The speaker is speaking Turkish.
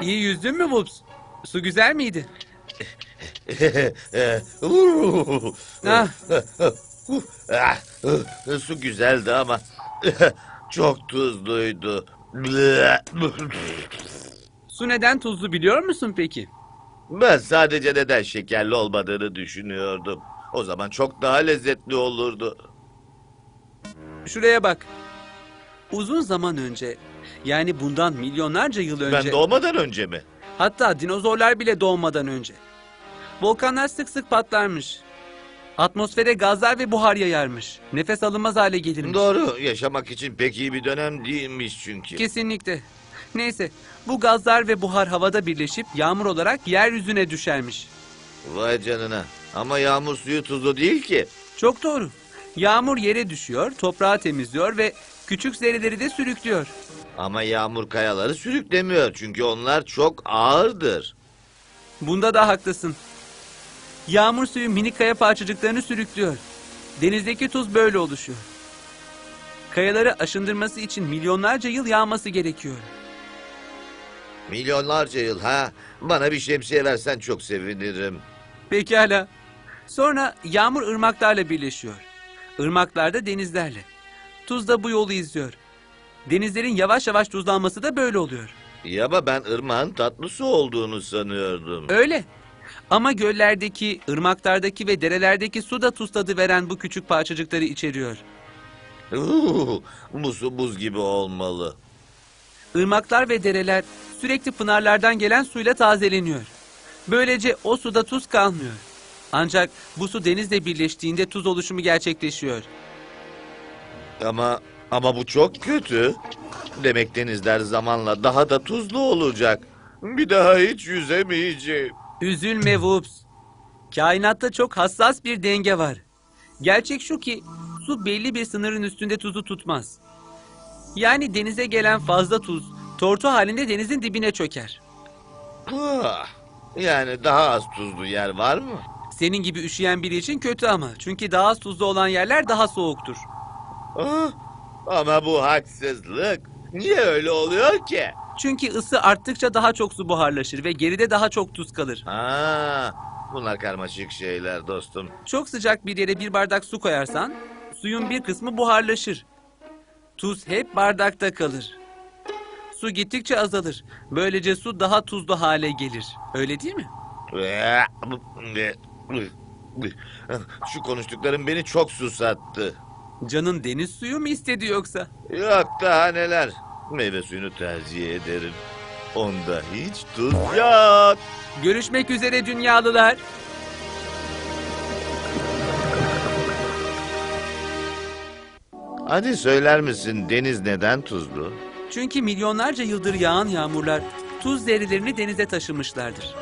İyi yüzdün mü Whoops? Su güzel miydi? Ah. Ah, Su güzeldi ama çok tuzluydu. Su neden tuzlu biliyor musun peki? Ben sadece neden şekerli olmadığını düşünüyordum. O zaman çok daha lezzetli olurdu. Şuraya bak. Uzun zaman önce, yani bundan milyonlarca yıl önce, Ben doğmadan önce mi? hatta dinozorlar bile doğmadan önce. Volkanlar sık sık patlarmış. Atmosfere gazlar ve buhar yayarmış. Nefes alınmaz hale gelirmiş. Doğru, yaşamak için pek iyi bir dönem değilmiş çünkü. Kesinlikle. Neyse, bu gazlar ve buhar havada birleşip yağmur olarak yeryüzüne düşermiş. Vay canına. Ama yağmur suyu tuzlu değil ki. Çok doğru. Yağmur yere düşüyor, toprağı temizliyor ve küçük zerreleri de sürüklüyor. Ama yağmur kayaları sürüklemiyor çünkü onlar çok ağırdır. Bunda da haklısın. Yağmur suyu minik kaya parçacıklarını sürüklüyor. Denizdeki tuz böyle oluşuyor. Kayaları aşındırması için milyonlarca yıl yağması gerekiyor. Milyonlarca yıl ha. Bana bir şemsiye versen çok sevinirim. Pekala. Sonra yağmur ırmaklarla birleşiyor. Irmaklar da denizlerle. Tuz da bu yolu izliyor. Denizlerin yavaş yavaş tuzlanması da böyle oluyor. Ya ama ben ırmağın tatlı su olduğunu sanıyordum. Öyle. Ama göllerdeki, ırmaklardaki ve derelerdeki su da tuz tadı veren bu küçük parçacıkları içeriyor. Uuu, bu su buz gibi olmalı. Irmaklar ve dereler sürekli pınarlardan gelen suyla tazeleniyor. Böylece o suda tuz kalmıyor. Ancak bu su denizle birleştiğinde tuz oluşumu gerçekleşiyor. Ama ama bu çok kötü. Demek denizler zamanla daha da tuzlu olacak. Bir daha hiç yüzemeyeceğim. Üzülme Whoops. Kainatta çok hassas bir denge var. Gerçek şu ki su belli bir sınırın üstünde tuzu tutmaz. Yani denize gelen fazla tuz tortu halinde denizin dibine çöker. Ah, Yani daha az tuzlu yer var mı? Senin gibi üşüyen biri için kötü ama. Çünkü daha az tuzlu olan yerler daha soğuktur. Ah, ama bu haksızlık. Niye öyle oluyor ki? Çünkü ısı arttıkça daha çok su buharlaşır ve geride daha çok tuz kalır. Aa, bunlar karmaşık şeyler dostum. Çok sıcak bir yere bir bardak su koyarsan suyun bir kısmı buharlaşır. Tuz hep bardakta kalır. Su gittikçe azalır. Böylece su daha tuzlu hale gelir. Öyle değil mi? Şu konuştukların beni çok susattı. Canın deniz suyu mu istedi yoksa? Yok daha neler. Meyve suyunu tercih ederim. Onda hiç tuz yok. Görüşmek üzere dünyalılar. Hadi söyler misin deniz neden tuzlu? Çünkü milyonlarca yıldır yağan yağmurlar tuz zerrelerini denize taşımışlardır.